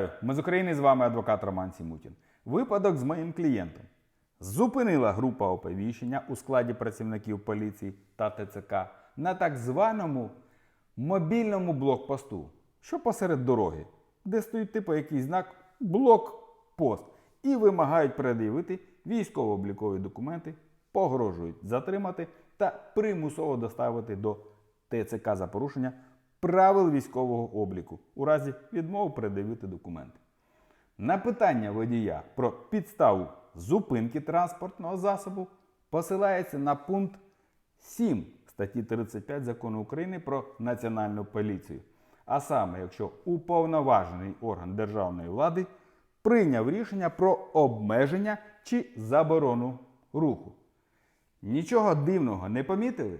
Вітаю! Ми з України з вами адвокат Роман Сімутін. Випадок з моїм клієнтом. Зупинила група оповіщення у складі працівників поліції та ТЦК на так званому мобільному блокпосту, що посеред дороги, де стоїть типу якийсь знак блокпост, і вимагають пред'явити військово-облікові документи, погрожують затримати та примусово доставити до ТЦК за порушення правил військового обліку у разі відмови пред'явити документи. На питання водія про підставу зупинки транспортного засобу посилається на пункт 7 статті 35 закону України про національну поліцію. А саме, якщо уповноважений орган державної влади прийняв рішення про обмеження чи заборону руху. Нічого дивного не помітили?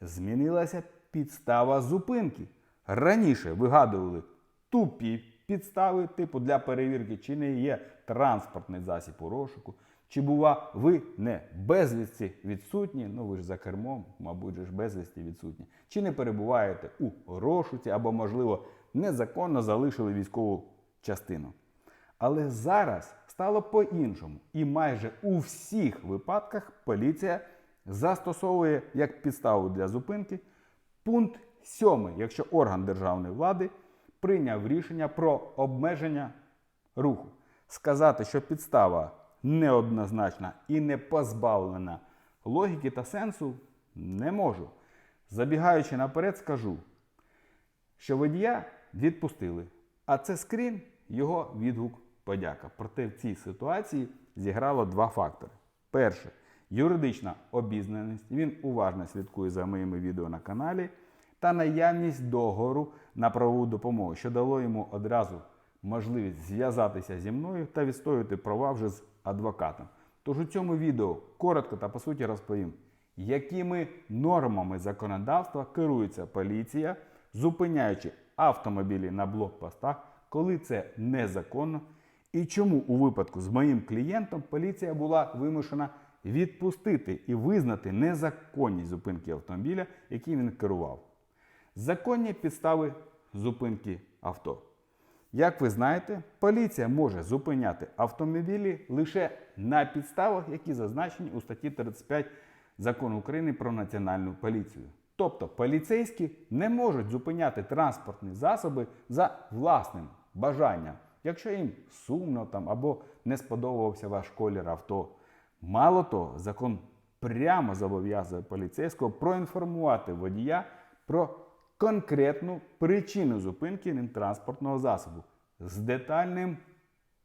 Змінилася підстава зупинки. Раніше вигадували тупі підстави, типу для перевірки, чи не є транспортний засіб у розшуку, чи бува ви не безвісті відсутні, ну ви ж за кермом, мабуть, ж безвісті відсутні, чи не перебуваєте у розшуці, або, можливо, незаконно залишили військову частину. Але зараз стало по-іншому, і майже у всіх випадках поліція застосовує як підставу для зупинки пункт 7, якщо орган державної влади прийняв рішення про обмеження руху. Сказати, що підстава неоднозначна і не позбавлена логіки та сенсу, не можу. Забігаючи наперед, скажу, що водія відпустили, а це скрін його відгук подяка. Проте в цій ситуації зіграло два фактори. Перше юридична обізнаність, він уважно слідкує за моїми відео на каналі, та наявність договору на правову допомогу, що дало йому одразу можливість зв'язатися зі мною та відстоювати права вже з адвокатом. Тож у цьому відео коротко та по суті розповім, якими нормами законодавства керується поліція, зупиняючи автомобілі на блокпостах, коли це незаконно, і чому у випадку з моїм клієнтом поліція була вимушена відпустити і визнати незаконність зупинки автомобіля, яким він керував. Законні підстави зупинки авто. Як ви знаєте, поліція може зупиняти автомобілі лише на підставах, які зазначені у статті 35 закону України про національну поліцію. Тобто поліцейські не можуть зупиняти транспортні засоби за власним бажанням, якщо їм сумно там або не сподобався ваш колір авто. Мало того, закон прямо зобов'язує поліцейського проінформувати водія про конкретну причину зупинки ним транспортного засобу з детальним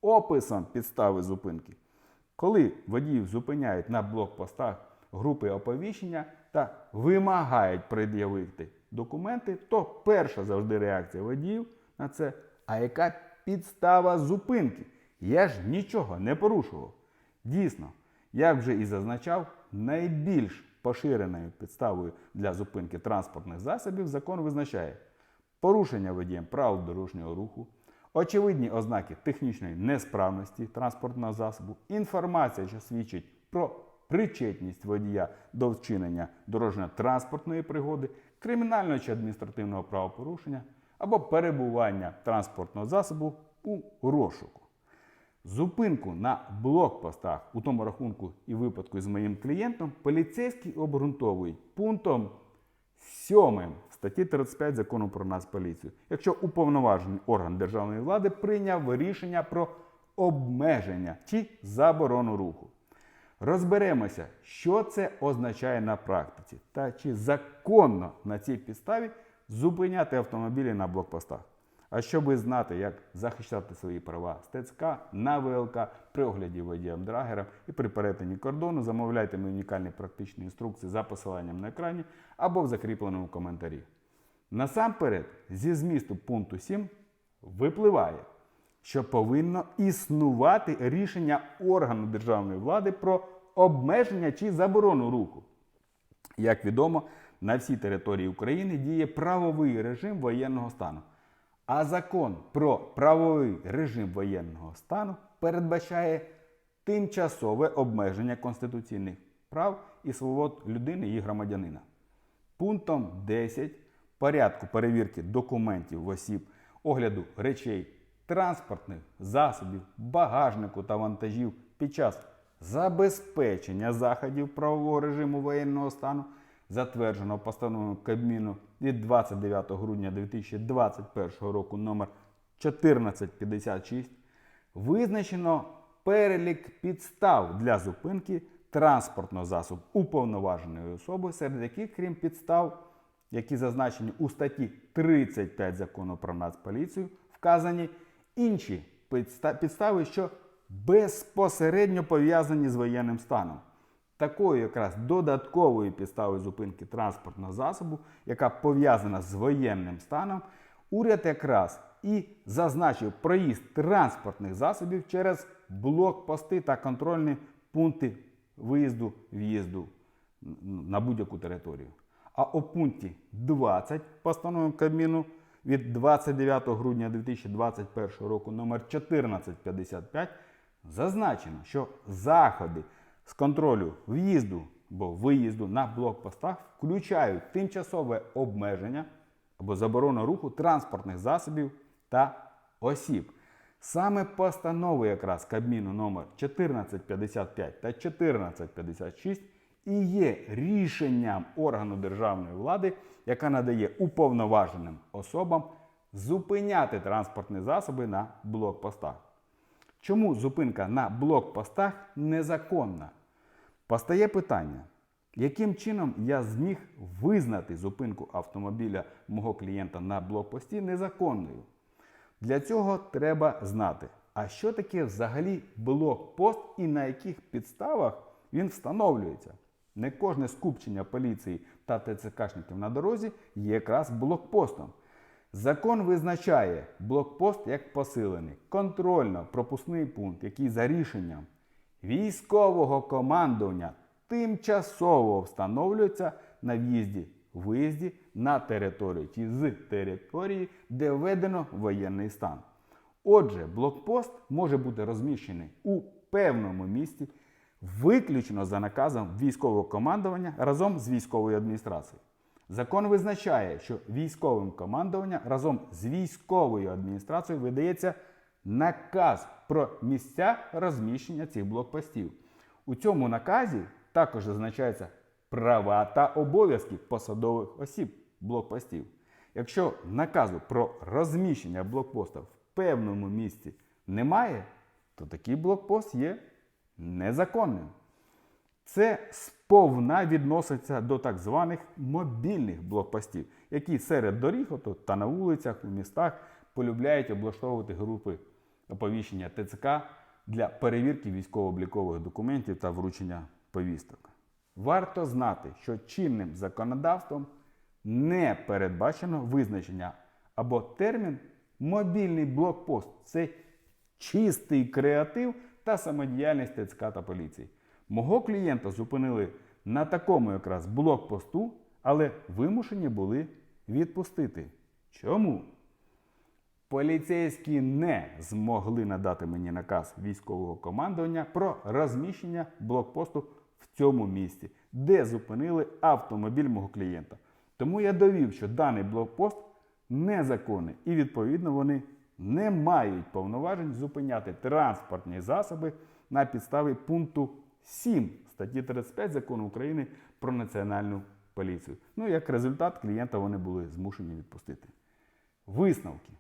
описом підстави зупинки. Коли водіїв зупиняють на блокпостах групи оповіщення та вимагають пред'явити документи, то перша завжди реакція водіїв на це, а яка підстава зупинки? Я ж нічого не порушував. Дійсно, як вже і зазначав, найбільш поширеною підставою для зупинки транспортних засобів закон визначає порушення водієм правил дорожнього руху, очевидні ознаки технічної несправності транспортного засобу, інформація, що свідчить про причетність водія до вчинення дорожньо-транспортної пригоди, кримінального чи адміністративного правопорушення або перебування транспортного засобу у розшуку. Зупинку на блокпостах у тому рахунку і випадку з моїм клієнтом поліцейські обґрунтовують пунктом 7 статті 35 закону про нас поліцію, якщо уповноважений орган державної влади прийняв рішення про обмеження чи заборону руху. Розберемося, що це означає на практиці, та чи законно на цій підставі зупиняти автомобілі на блокпостах. А щоб знати, як захищати свої права з ТЦК на ВЛК при огляді водієм драгером і при перетині кордону, замовляйте мої унікальні практичні інструкції за посиланням на екрані або в закріпленому коментарі. Насамперед, зі змісту пункту 7 випливає, що повинно існувати рішення органу державної влади про обмеження чи заборону руху. Як відомо, на всій території України діє правовий режим воєнного стану. А закон про правовий режим воєнного стану передбачає тимчасове обмеження конституційних прав і свобод людини і громадянина. Пунктом 10 порядку перевірки документів осіб, огляду речей транспортних засобів, багажнику та вантажів під час забезпечення заходів правового режиму воєнного стану, затвердженого постановою Кабміну від 29 грудня 2021 року номер 1456, визначено перелік підстав для зупинки транспортного засобу уповноваженої особи, серед яких, крім підстав, які зазначені у статті 35 закону про Нацполіцію, вказані інші підстави, що безпосередньо пов'язані з воєнним станом. Такою якраз додатковою підставою зупинки транспортного засобу, яка пов'язана з воєнним станом, уряд якраз і зазначив проїзд транспортних засобів через блокпости та контрольні пункти виїзду в'їзду на будь-яку територію. А у пункті 20 постанови Кабміну від 29 грудня 2021 року номер 1455 зазначено, що заходи з контролю в'їзду або виїзду на блокпостах включають тимчасове обмеження або заборону руху транспортних засобів та осіб. Саме постанови якраз Кабміну номер 1455 та 1456 і є рішенням органу державної влади, яка надає уповноваженим особам зупиняти транспортні засоби на блокпостах. Чому зупинка на блокпостах незаконна? Постає питання, яким чином я зміг визнати зупинку автомобіля мого клієнта на блокпості незаконною? Для цього треба знати, а що таке взагалі блокпост і на яких підставах він встановлюється. Не кожне скупчення поліції та ТЦКшників на дорозі є якраз блокпостом. Закон визначає блокпост як посилений, контрольно-пропускний пункт, який за рішенням військового командування тимчасово встановлюється на в'їзді виїзді на територію чи з території, де введено воєнний стан. Отже, блокпост може бути розміщений у певному місті, виключно за наказом військового командування разом з військовою адміністрацією. Закон визначає, що військовим командуванням разом з військовою адміністрацією видається наказ про місця розміщення цих блокпостів. У цьому наказі також зазначаються права та обов'язки посадових осіб блокпостів. Якщо наказу про розміщення блокпоста в певному місці немає, то такий блокпост є незаконним. Це сповна відноситься до так званих мобільних блокпостів, які серед доріг та на вулицях у містах полюбляють облаштовувати групи оповіщення ТЦК для перевірки військово-облікових документів та вручення повісток. Варто знати, що чинним законодавством не передбачено визначення або термін мобільний блокпост. Це чистий креатив та самодіяльність ТЦК та поліції. Мого клієнта зупинили на такому якраз блокпосту, але вимушені були відпустити. Чому? Поліцейські не змогли надати мені наказ військового командування про розміщення блокпосту в цьому місці, де зупинили автомобіль мого клієнта. Тому я довів, що даний блокпост незаконний і відповідно вони не мають повноважень зупиняти транспортні засоби на підставі пункту 7 статті 35 закону України про національну поліцію. Ну, як результат, клієнта вони були змушені відпустити. Висновки.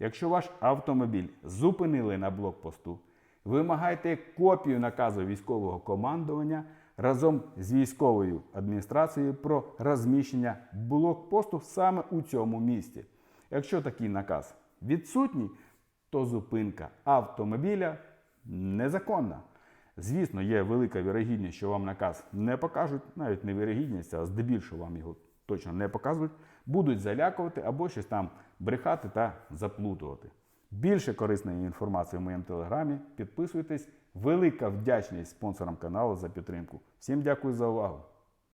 Якщо ваш автомобіль зупинили на блокпосту, вимагайте копію наказу військового командування разом з військовою адміністрацією про розміщення блокпосту саме у цьому місці. Якщо такий наказ відсутній, то зупинка автомобіля незаконна. Звісно, є велика вірогідність, що вам наказ не покажуть, навіть не вірогідність, а здебільшого вам його точно не показують, будуть залякувати або щось там брехати та заплутувати. Більше корисної інформації в моєму телеграмі. Підписуйтесь. Велика вдячність спонсорам каналу за підтримку. Всім дякую за увагу!